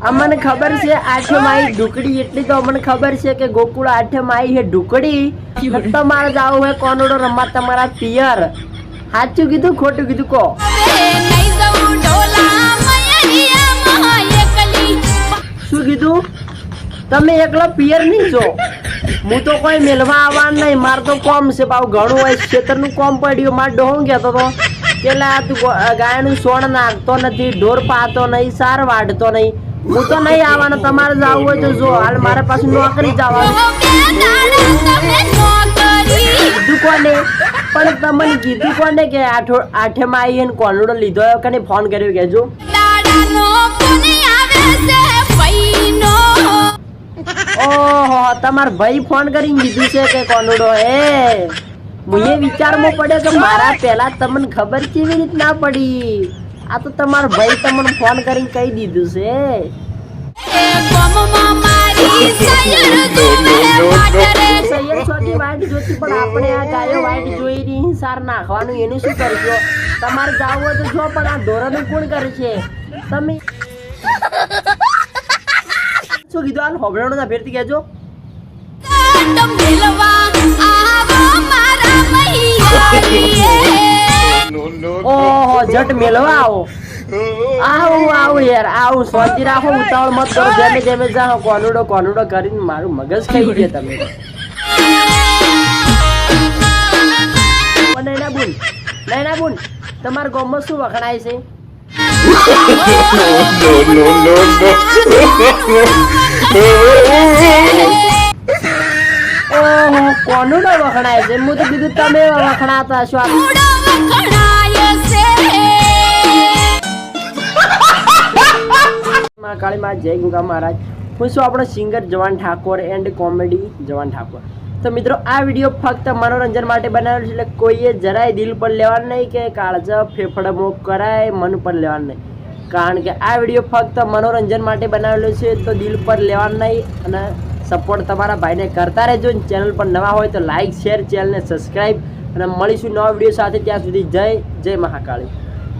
ખબર છે આઠમ આઈ ઢુકડી એટલી તો અમને ખબર છે કે ગોકુળ આઠમ આઈ હે ઢુકડી. તો તમારે જાવું હે કોનોડો રમવા તમારા પિયર. સાચું કીધું ખોટું કીધું કહો. શું કીધું? તમે એકલો પિયર નહીં છો. હું તો કોઈ મેલવા આવવાનું નહીં. મારે તો કોમ છે પાછું ઘણું હોય ખેતરનું કોમ પડ્યું. મારે ડોહું કહેતો હતો પેલા તું ગાયનું સોણ નાખતો નથી ઢોર પાતો નહીં સાર વાઢતો નહીં. હું તો નહીં આવવાનો તમારે જવું હોય તો જો હાલ મારા પાસે નોકરી જવાનું. કોને? પણ તમને કીધું કોને કે આઠો આઠેમાં માં આવીને કોલડો લીધો કને ફોન કર્યો કેજો ઓહો તમાર ભાઈ ફોન કરીને કીધું છે કે કોનુડો હે. મુએ વિચારમાં પડ્યો કે મારા પહેલા તમને ખબર કેવી રીત ના પડી? આ તો તમારો ભાઈ તમને ફોન કરીને કહી દીધું છે. સૈયદ છોટી પણ આપણે આ ગાયો વાઈટ જોઈ રહી સાર નાખવાનું, એનું શું કરશો? તમારે જાવું તો જો, પણ આ ધોરણ કોણ કરે છે? તમે શું કીધું? હાલ હોબળાનો ના કહેજો. ઓહો જટ મેલવા આવો. આવું આવું યાર, આવું. સોચી રાખો, ઉતાવળ મત કરો. જેમે જેમે જાઓ, કોનુડો કોનુડો કરીને મારું મગજ ખાઈ ગયો તમે. નૈના બુન નૈના બુન તમારા ગામમાં શું વખણાય છે? ઓહો કોનુડો વખણાય છે? હું તો કીધું તમે વખણાતા છો. માં કાળી માં જય ગુગા મહારાજ. હું છું આપણો singer Jawan Thakor and comedy Jawan Thakor. તો મિત્રો, આ વીડિયો ફક્ત મનોરંજન માટે બનાવેલો છે એટલે કોઈએ જરાય દિલ પર લેવાનું નહીં કે કાળજા ફેફડમો કરાય, મન પર લેવાનું નહીં. કારણ કે આ વીડિયો ફક્ત મનોરંજન માટે બનાવેલો છે તો દિલ પર લેવાનું નહીં અને સપોર્ટ તમારા ભાઈને કરતા રહેજો. ચેનલ પર નવા હોય તો લાઇક શેર ચેનલને સબસ્ક્રાઈબ અને મળીશું નવા વીડિયો સાથે. ત્યાં સુધી જય જય મહાકાળી.